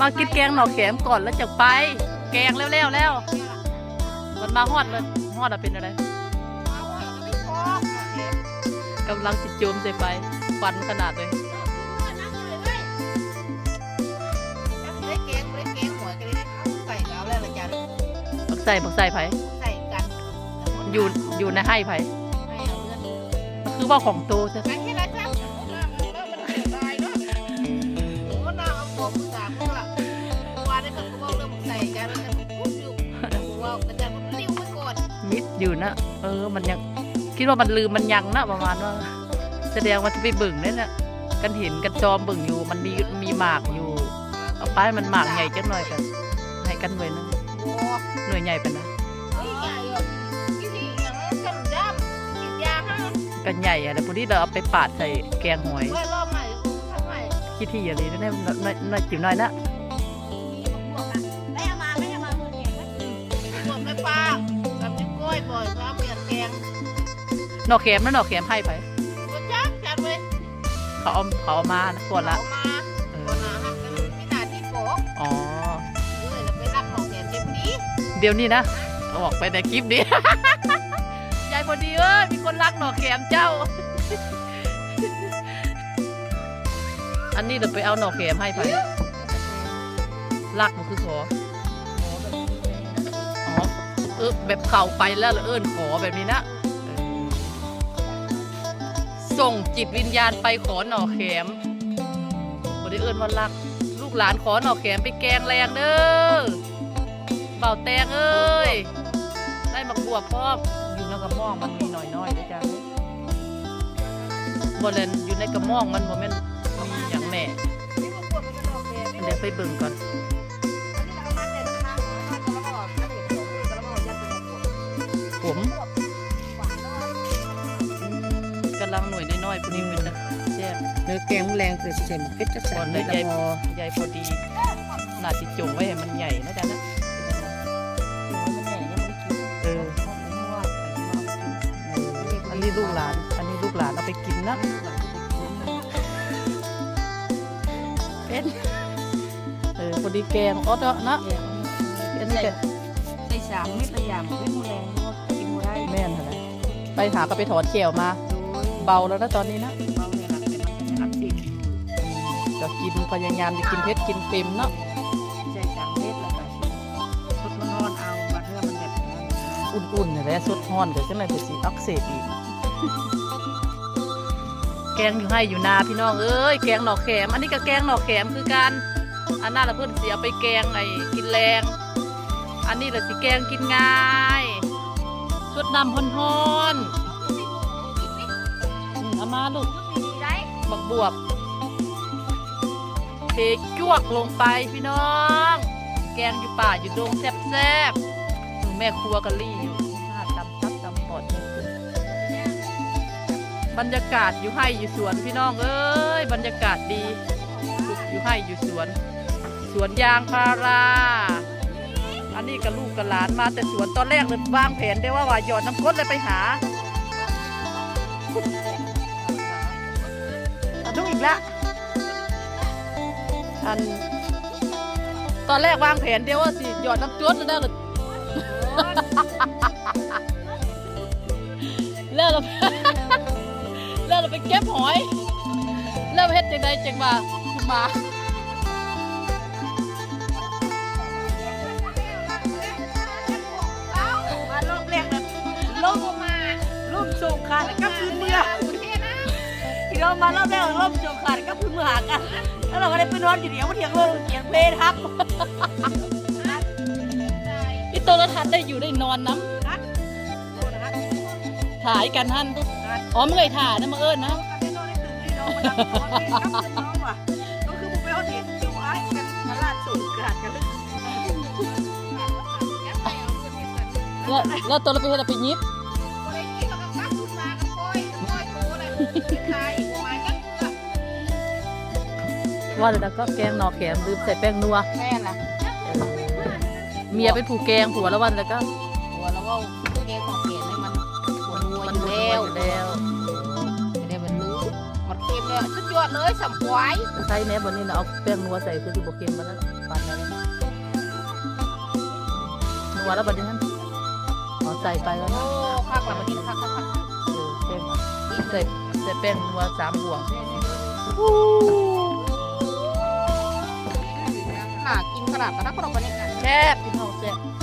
มากินแกงหน่อแขมก่อนแล้วจะไป แกงแล้วแล้วแล้วมันมาฮอดเลยฮอดอะเป็นอะไรกำลังจิตโจมใส่ไปฟันขนาดเลยบักใส่บักใส่ไผอยู่อยู่ในให้ไผคือว่าของโตใช่ไหม อยู่นะเออมันยังคิดว่ามันลืมมันยังนะประมาณว่าแสดงว่าจะไปบึ่งนั่นน่ะกันเห็นกันจอมบึ่งอยู่ มันมีมีหมากอยู่ เอาไปมันหมากใหญ่จังหน่อยกันให้กันไว้นะหน่วยใหญ่ไปนะกันใหญ่อะแล้วพอดีเราเอาไปปาดใส่แกงหอยคิดที่อย่างนี้นะเนี่ยน้อยน้อยจิ๋วน้อยนะ น่อแขมนะหน่อแขมให้ไปเขาเอาเขาเอามานะก่อนละเอออ๋อเดี๋ยวนี้นะเอาออกไปในคลิปนี้ ยายพอดีเอ้ยมีคนรักหน่อแขมเจ้า อันนี้เราไปเอาหน่อแขมให้ไปรักมันคือขออ๋อเออแบบเข่าไปแล้วเอิ้นขอแบบนี้นะเออ ส่งจิตวิญญาณไปขอหน่อแขมพอดีเอิ้นว่ารัก ลูกหลานขอหน่อแขมไปแกงแรงเด้อเป่าแตงเอ้ย ได้มักบวบพร้อมอยู่ในกระม่องมันมีหน่อยน้อยๆด้วยจ้าบอเลนอยู่ในกระม่องมันโมเมนมีอย่างแม่เดี๋ยวไปเบิ่งก่อนผม กำลังหน่วยน้อยๆพวกนี้เป็นนะแซ่บเนื้อแกงแรงเกลือเส้นเพชรจะก่ใส่อนเลไม่ยละใหญ่พอใหญ่พอดีน่าจิจงไว้ให้มันใหญ่นะจ๊ะนะเอออันนี้ลูกหลาน อันนี้ลูกหลานเอาไปกินนะเป็นเออพอดีแกงออดเนาะนะเป็นแกงใส่สามเม็ดละอย่างเป็นมูแรงกินมูได้แม่นอะไรไปหาก็ไปถอนเขียวมา เบาแล้วนะตอนนี้นะเบาเนี่ยหลักเป็นอักเสบก็กินพยายามจะกินเผ็ดกินเค็มเนาะใส่สามเม็ดละกันชุดมันนอนเอาบัดเทื่อมันแบบอุ่นๆเนี่ยแหละสดฮ้อนเดี๋ยวจังไรจะสีอักเสบอีกแกงอยู่ให้อยู่นาพี่น้องเอ้ยแกงหน่อแขม อันนี้ก็แกงหน่อแขมคือกันอันนั้นละเพื่อนเสียไปแกงไอ้กินแรง อันนี้ละสิแกงกินง่ายสดนำฮ้อนๆ ลูกบักบวบเทจวกลงไปพี่น้อง แกงอยู่ป่าอยู่ดงแซ่บๆอืมแม่ครัวกะลี่อยู่ห้าตำซับตำปอดบรรยากาศอยู่ให้อยู่สวนพี่น้องเอ้ยบรรยากาศดีอยู่ให้อยู่สวน สวนยางพารา อันนี้กับลูกกับหลานมาแต่สวนตอนแรกเลยวางแผนได้ว่าว่าหยอดน้ำก้นเลยไปหา อะดูอีกละอัน ตอนแรกวางแผนเดียวว่าสิหยอดน้ำจวดแล้วได้เลยแล้วเราแล้วเราไปเก็บหอยแล้วเฮ็ดจังไดจังว่ามามารอบแรกนะลงมารูปส่งขาดก็คือ เมื่อที่เรามารอบแรกรูปส่งขาดก็คือเมื่อหากัน แล้วเราก็ได้ไปนอนอยู่เดียวเถียงเลยเถียงเพลทับพี่โตรทัศน์ได้อยู่ได้นอนน้ำถ่ายกันท่านอ๋อเมื่อยถ่านะมาเอิญนะแล้วแล้วตัวเราไปเฮ็ดอะไรไปยิบ ว่าแล้วก็แกงหน่อแขมลืมใส่แป้งนัว แม่น่ะเมียเป็นผู้แกงผัวแล้ววันแล้วก็หัวแล้วก็แกงหน่อกเกล็ดให้มันหัวนัวอยู่แล้วแล้วไม่ได้มันรู้หมดเค็มเลยสุดยอดเลยสัมควายใช่แน่บนนี้เราเอาแป้งนัวใส่คือที่บอกเค็มมันล้วปั่นอะไรนัวแล้วบัดนี้ท่นเอาใส่ไปแล้วโอ้ข้ากลังบัดนี้ข้างข้าข้าใส่ใส่แป้งนัวสามห่วง ขนาดตลาดโเรโมนนี้ะแซ่บพี่น้องแซ่บ